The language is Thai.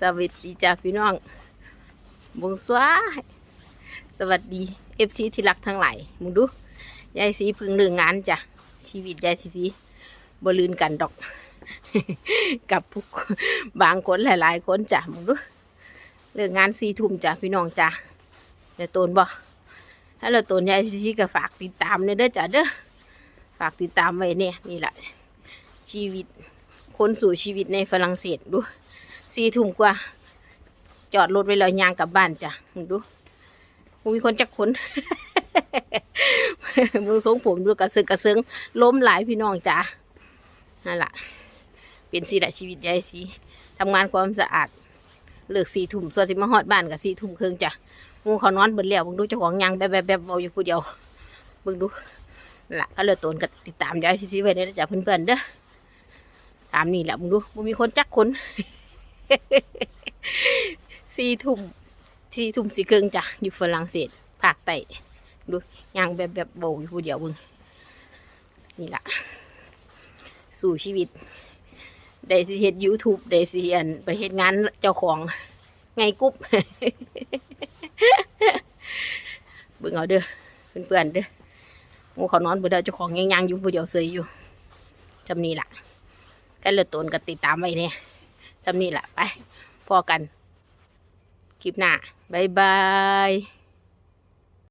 สวัสดีจ้าพี่น้องบงสวาสวัสดีเอฟซีที่รักทั้งหลายมึงดูยายสีพึ่งเรื่องงานจ้ะชีวิตยายสีสีบลืนกันดอก กับผู้บางคนหลาย ๆ คนจ้ะมึงดูเรื่องงานสีทุ่มจ้ะพี่น้องจ้ะเดี๋ยวตูนบ่ถ้าเราตูนยายสีก็ฝากติดตามเนี่ยเด้อจ้ะเด้อฝากติดตามไว้เนี่ยนี่แหละชีวิตคนสู่ชีวิตในฝรั่งเศสดู สี่ทุ่มกว่า จอดรถไว้แล้วยางกลับบ้านจ้ะมึงดูมึงมีคนจักคนมึงทรงผมดูกระเซิงกระเซิงล้มหลายพี่น้องจ้ะนั่นแหละเป็นสีละชีวิตยายสีทำงานความสะอาดเลิกสี่ทุ่มส่วนสิมาฮอดบ้านกับสี่ทุ่มครึ่งจ้ะมึงเขานอนเบิดแล้วมึงดูเจ้าของยางแบบแบบแบบเบาอยู่ผู้เดียวมึงดูนั่นละก็เลยตนกับติดตามยายซีไว้ได้จ้ะเพื่อนๆเด้อตามนี่แหละมึงดูมึงมีคนจักคน สี่ทุ่มสี่ทุ่มสี่ครึ่งจ้ะ อยู่ฝรั่งเศสภาคใต้ดูยางแบบแบบโบอยู่ผู้เดียวมึงนี่ละสู่ชีวิต ได้สิเฮ็ดยูทูบได้สิอันไปเฮ็ดงานเจ้าของ ไงกุ๊บเบิ่งเอาเด้อเพื่อนๆเด้อหมูเขานอนบ่ได้เจ้าของยังยังอยู่ผู้เดียวเสยอยู่จำนี้ล่ะแค่เลือดตนก็ติดตามไว้เนี่ย จำนี้ล่ะไปพอกัน คลิปหน้าบายบาย